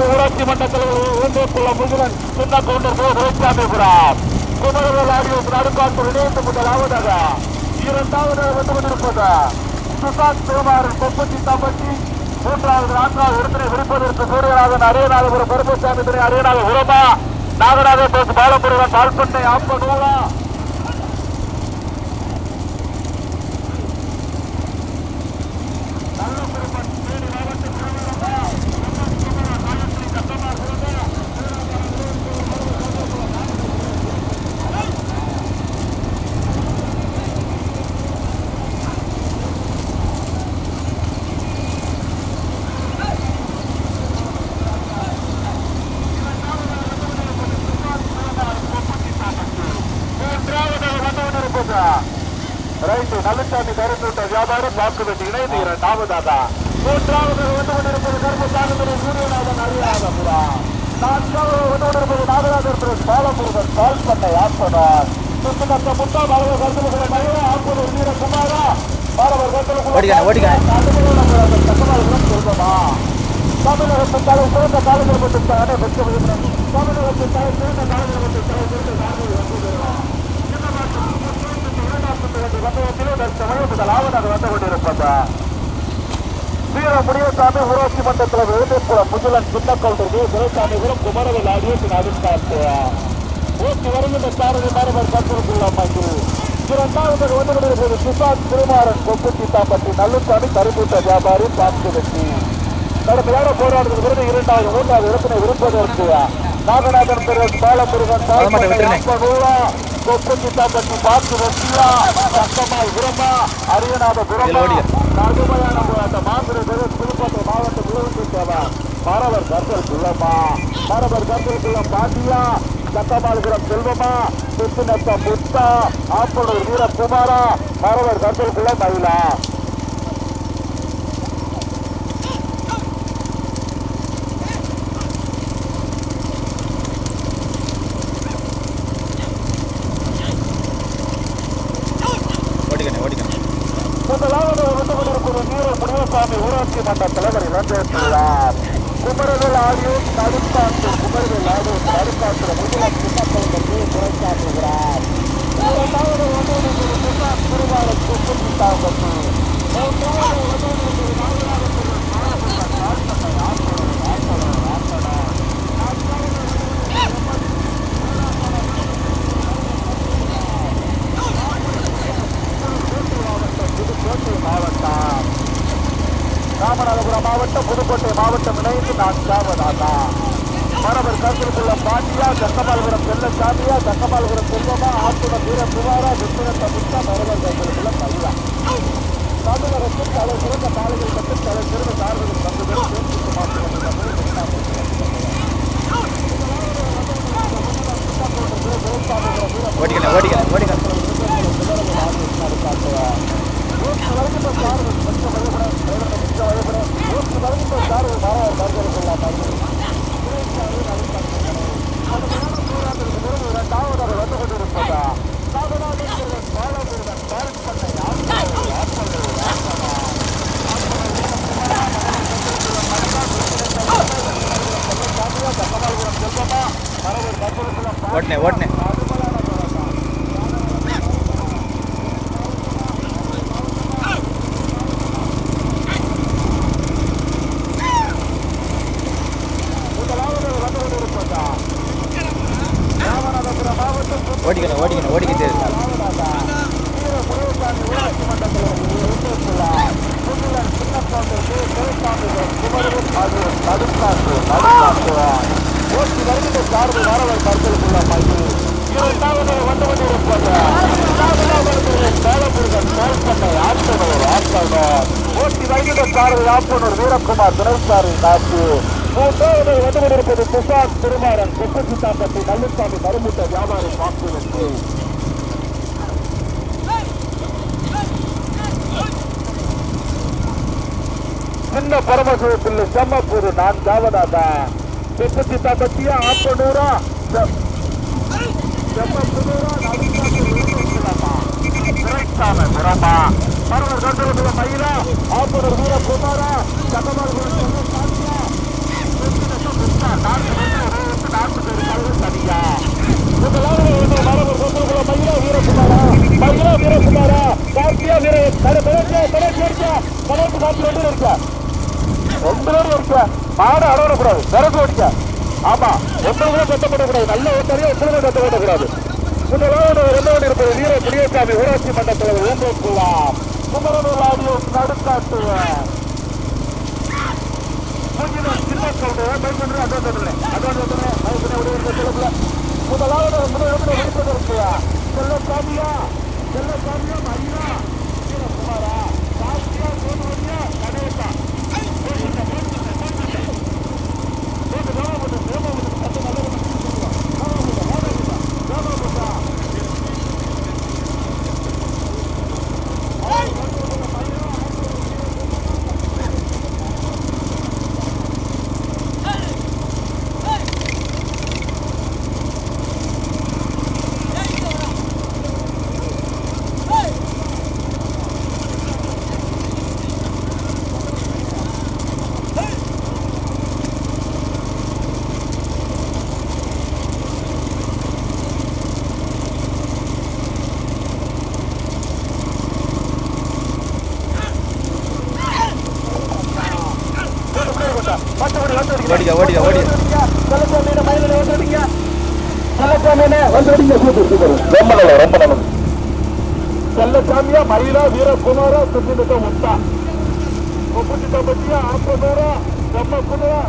முருகசாமி ஊராட்சி மன்ற தலைவர் ஒன்றியக்குள்ள முருகன் சின்ன கவுண்டர் ரோசாமிபுரம் குமரவேல் ஆகியோர் நடுக்காட்டு இணைந்து முதலாவதாக இரண்டாவதாக வந்து கொண்டிருப்பது சுசாந்த் குமாரன் தொப்பத்தி தம்பட்டி மூன்றாவது நான்காவது இடத்தினை விடுப்பதற்கு சூரியநாதன் அரியநாதபுரம் கருப்பசாமி துணை அரியநாத உரமா நாகராஜ பேசு பாலமுருகன் பால்பட்டை ஆப்பனூரா மூன்றாவதாக வந்து கொண்டிருப்பது ரைட்டு நல்லசாமி கருத்துட்ட வியாபாரம் வாக்கு வெட்டி இணைந்து இரண்டாவதாக மூன்றாவது வந்து கொண்டிருப்பது கருப்பசாமி சூரியநாதன் அரியாதபுரா. நான்காவது வந்து கொண்டிருப்பது நாகராஜர் பிரஸ் பாலமுருகன் பால் பண்ணை ஆப்பனர் சுத்தமத்த முத்தா பாலவர் கருத்துமுக மகிழ ஆப்பனர் வீரகுமாரா பாலவர் ஓடிக்கானே, ஓடிக்கானே. கருத்துமுக சொல்லுமா தமிழகத்தின் தலை சிறந்த காலங்கள் மட்டும் தமிழகத்தின் தலை சிறந்த காலங்கள் மட்டும் தலை சிறந்த காலங்கள் வீர முனியசாமி ஊராட்சி மன்றத்தில் எழுதிப்புறம் முகிலன் சின்ன துரைசாமிபுரம் குமரவேல் ஆடியோட்டின் அதிர்ஷ்டாத்து ஊட்டி வருகின்ற சாரதி மரபர் கட்டுக்குள்ள அமைப்பு இரண்டாவது வந்து கொண்டிருப்பது சுசாந்த் திருமாறன் கொப்புத்தி தாப்பட்டி நல்லுசாமி கருப்பூட்ட வியாபாரி பார்த்து வெட்டி கடுமையான போராட்டத்தில் விருது இரண்டாவது மூன்றாவது இடத்தினை விருப்பதற்கு நாகநாதன் பெருவன் பாலமுருகன் அதை மட்டும் விட்டுருங்க. பார்த்து வெட்டியா சத்தமால் உரமா அரியநாத புரமா கடுமையான போராட்டம் மாந்திரி பெருவன் புதுக்கோட்டை மாவட்ட விழுந்து தேவை மரவர் கர்த்தல் குள்ளம்மா மரவர் கர்த்தல் குள்ளம் பாட்டியா சத்தமாலுபுரம் செல்வமா சுத்தினத்த முத்தா ஆப்பனூர் வீரகுமாரா மரவர் கர்த்தல் குள்ளம் மயிலா ஓடிக்கண்ணே ஓடிக்கண்ணே முதலாவது வந்து கொண்டிருக்கிற வீர முனியசாமி ஊராட்சி மன்ற தலைவர் இழந்திருக்கிறார் குமரவேல் ஆடியோஸ் நடுக்காட்டு குமரவேல் ஆடியோஸ் நடுக்காட்டு முதலாம் சின்னக்கவுண்டர் குறைக்காட்டுகிறார் இரண்டாவது வந்து கொண்டிருக்கிற சுசாந்த் திருவாரூர் சுற்றி தாக்கத்து மூன்றாவது வந்து கொண்டிருக்கிற நாகராஜபுரம் மாணவர்கள் நாட்களை ஆப்பனர் ஆப்பனர் ஆப்பனர் நான்காவது புதுக்கோட்டை மாவட்டம் ராமநாதபுரம் மாவட்டம் புதுக்கோட்டை மாவட்டம் இணைந்து நான்காவதாக மரபர் கருத்துக்குள்ள பாண்டியா தக்கமால்புரம் செல்லசாமியா தக்கமால்புரம் செல்வமா ஆத்துடன் வீரகுமாரா விஷ்ணுரத்த முத்தா மரபர் கருத்துக்குள்ள மல்லா தமிழகத்தில் தலை சிறந்த பாலைகள் மற்றும் தலை சிறந்த சார்புகள் பங்கு பெறும் தேர்ச்சிக்கு மாற்றம் ஓடிக்கண்ணே ஓடிக்கண்ணே ஓடிக்கண்ணே ஓட்டுனே ஓட்டுனே. ஓடிக்கணும் ஓடிக்கணும் ஓடிக்கிட்டு இருக்கு. வீரகுமார் துணைசாரி காட்சி மூன்றாவது வந்து கொண்டிருப்பது சுசாந்த் திருமாறன் கொப்பசித்தாப்பட்டி நல்லுசாமி மருமுட்ட வியாபாரி வாக்கு சின்ன பரமசிவத்தில் செம்மப்பூர் நான்காவதாக முப்பத்தி பத்தியா ஆப்பனூரா செம்மப்புனூரா நடுக்காட்டு பிரமா மரவர் கண்டவர்கள் மயிலா ஆப்பனர் வீரகுமாரா சட்டமால் முதலாவது வந்து மரவர் கண்டவர்கள் வீரகுமாரா மயிலா வீரகுமாரா கார்த்தியா வீர தலைச்சா தலைச்சா தலைப்பு ரெண்டு பேரும் இருக்க. மாடு அடவிடக்கூடாது விறகு ஓடிக்க. ஆமா ஒன்றுமே கட்டப்படக்கூடாது. நல்ல ஒன்றரையும் ஒன்றுமே கட்டப்படக்கூடாது. முதலாவது இரண்டாவது இருப்பது வீர குடியசாமி ஊராட்சி மன்ற தலைவர் ஓம்பேக்குலாம் குமரனூர் ஆடியோ நடுக்காட்டுவேன் முதலாவது முதலாவது வெளிப்படுத்தியா செல்ல சாமியா செல்ல சாமியா மரியா குமாரா காசியா சோதரியா கணேசா? ஓடிக்க ஓடிக்க ஓடிக்க. ரொம்ப நல்லது ரொம்ப நல்லது செல்லசாமியா மயிலா வீரகுமாரா சுத்திட்ட முத்தா. முப்பத்திட்ட பத்தியா ஆப்பனூரா ரொம்ப குதிரா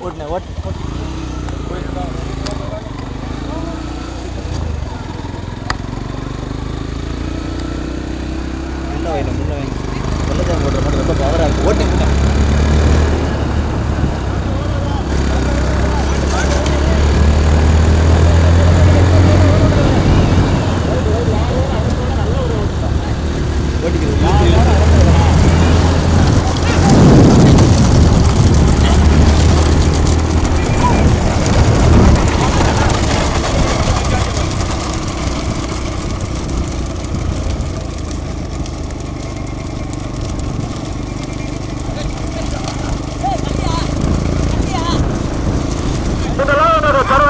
ஓட்டுனே ஓட்டு முன்ன வேணும் முன்ன வேணும் வெள்ளச்சாமி ஓட்டுற மாதிரி ரொம்ப பவராக இருக்கு ஓட்டு முன்ன ஓட்டிக்கிறது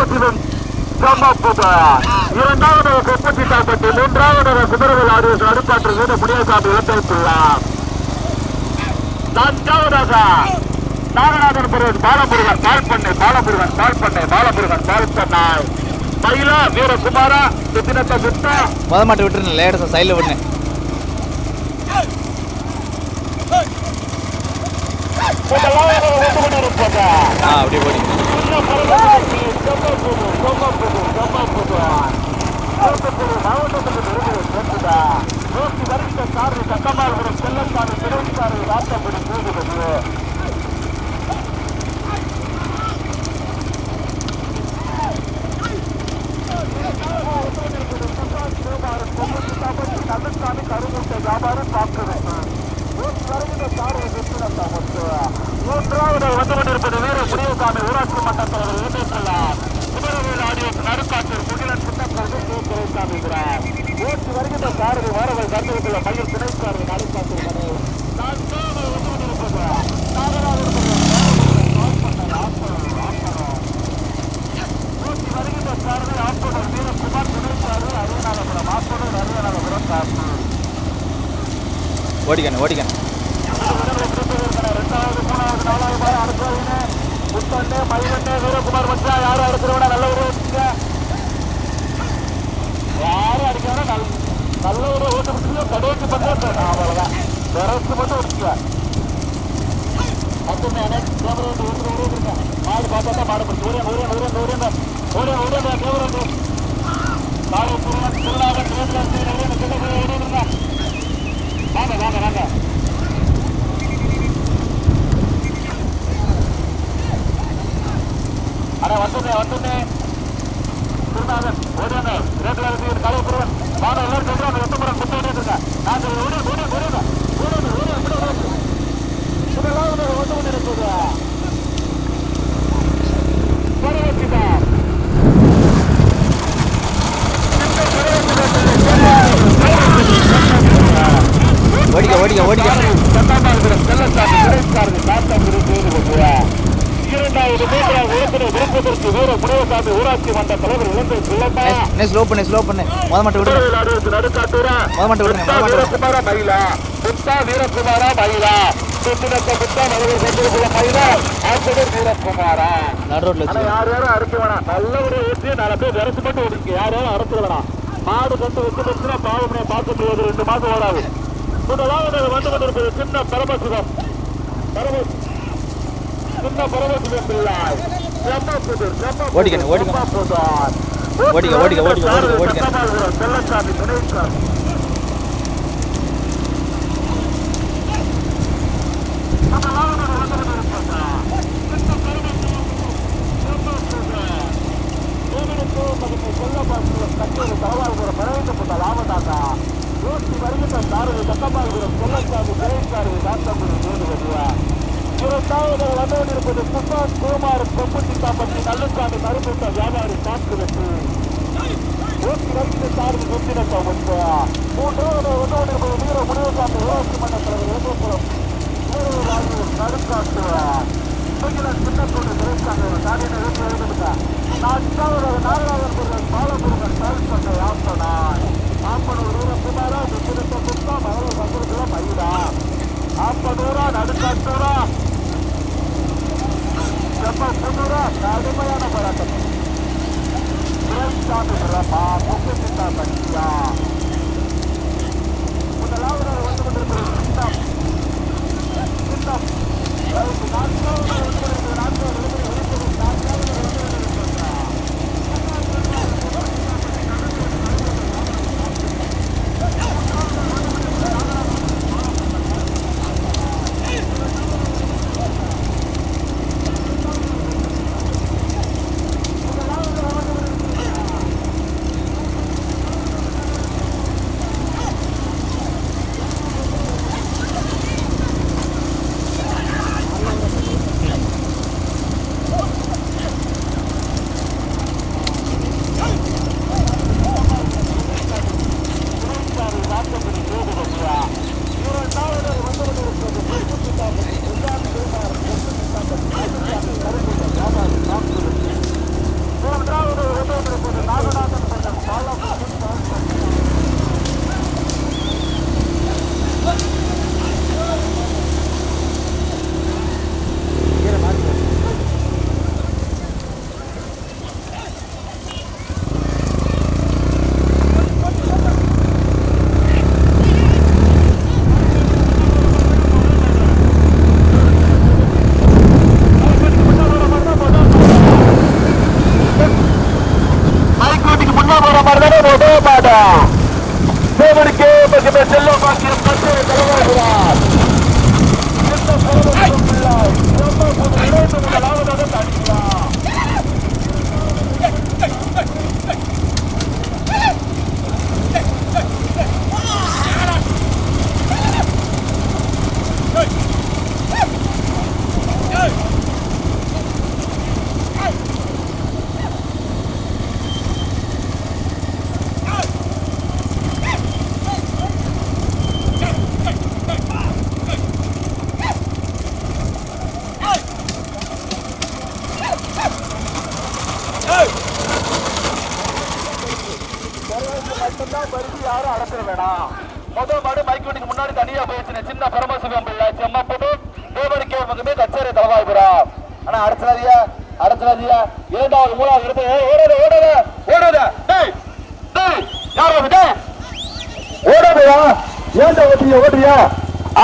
சரவசிவன் சம்மப்புதா இரண்டாவது கொப்பத்தி தாக்கத்து மூன்றாவது குதிரவில் ஆடியோஸ் அடுப்பாற்று வீடு முனியசாமி இழந்திருக்கிறார் நான்காவதாக நாகநாதன் முருகன் பாலமுருகன் பால் பண்ணை பாலமுருகன் பால் பண்ணை பாலமுருகன் பால் பண்ணை மயிலா வீரகுமாரா சுத்தினத்தை சுத்தா முத மாட்டை விட்டுருந்தேன் லேடஸாக சைடில் விட்டுனேன் முதலாவது வந்து கொண்டிருப்பதா? ஆ அப்படியே ஓடி மூன்றாவது Hang on. கடைசி பக்கம் அவ்வளவுதான் மட்டும் இருக்கல மட்டுமே கேமரா வந்து ஒரு ஒரு மாடு பார்த்தா தான் மாடு பிடிச்சி ஓடியா ஓடியா ஓடியா ஓடியா ஓடியா ஓடியா கேமரா வந்து திருநாள் திருநாள் திருநாள் திருநாள் வாங்க வாங்க வாங்க திருநாதன் ஒரே ரேட்ல இருக்கு காலை புருவன் வாங்க எல்லாரும் சொல்றாங்க ஒத்தமுறம் குத்த ஓடிட்டு இருக்கேன் நான் ஓடி ஓடி ஓடி ஓடி ஓடி ஓடி இதெல்லாம் வந்து வந்து கொண்டு இருக்குது பரவச்சிதா ஓடிக்க ஓடிக்க ஓடிக்க இரண்டாவது மூன்றாவது இடத்தினை விருப்பதற்கு வீர முனைவசாமி ஊராட்சி மன்ற தலைவர் இழந்து சிலம்பா நே ஸ்லோ பண்ணு. முத மட்டும் நடுக்காட்டூரா முத மட்டும் விடுங்க முத மட்டும் மயிலா. புத்தா வீரகுமார மயிலா. சுத்தினத்த புத்தா நடுவர் கொண்டிருக்கிற மயிலா. ஆசிரியர் வீரகுமாரா. நடு ரோட்ல ஆனா வச்சு யார் யாரும் அறுக்க வேணாம் நல்ல ஒரு ஊற்றி நாலு பேர் விரசு மட்டும் ஓடிக்கு யார் யாரும் அறுக்க வேணாம் மாடு கண்டு வச்சு வச்சுனா பாவமனை பார்க்க முடியாது ரெண்டு மாசம் ஓடாது. முதலாவது வந்து கொண்டிருப்பது சின்ன பரமசிவம். பரம சின்ன செம்மப்புதூர், ஓடிக்கண்ணே, ஓடிக்கண்ணே. செம்மப்புதூர். ஓடிக்க, ஓடிக்க, ஓடிக்க, ஓடிக்க, ஓடிக்க.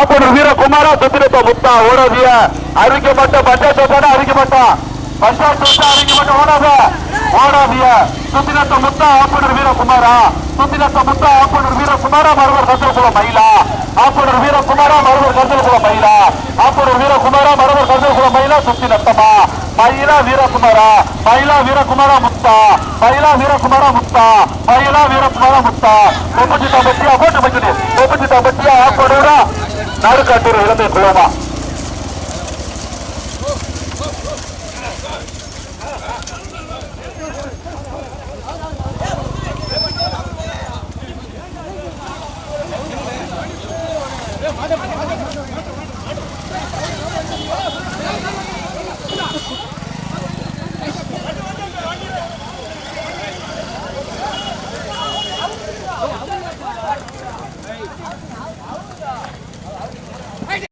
அப்படி வீரகுமாரா சுத்திரத்த முத்தா ஓடாதிய அறிவிக்கப்பட்ட பஞ்சாயத்து போன அறிக்கப்பட்ட பஞ்சாயத்து விட்டு அறிக்கப்பட்ட ஓடாத. ஓடாதிய சுத்திரத்த முத்தா ஆப்பனர் வீரகுமாரா. சுத்திரத்த முத்தா ஆப்பனர் வீரகுமாரா மறுவர் கந்தல்குல மயிலா. ஆப்பனர் வீரகுமாரா மறுவர் கந்தல்குல மயிலா. ஆப்பனர் வீரகுமாரா மறுவர் கந்தல்குல மயிலா சுத்திரத்தமா மயிலா வீரகுமாரா. மயிலா வீரகுமாரா முத்தா. மயிலா வீரகுமாரா முத்தா. மயிலா வீரகுமாரா முத்தா. ஒப்பஞ்சிட்டா பட்டியா போட்டு வைக்கணும் ஒப்பஞ்சிட்டா பட்டியா ஆப்பனூரா நடுக்காட்டூர் இழந்த குளமா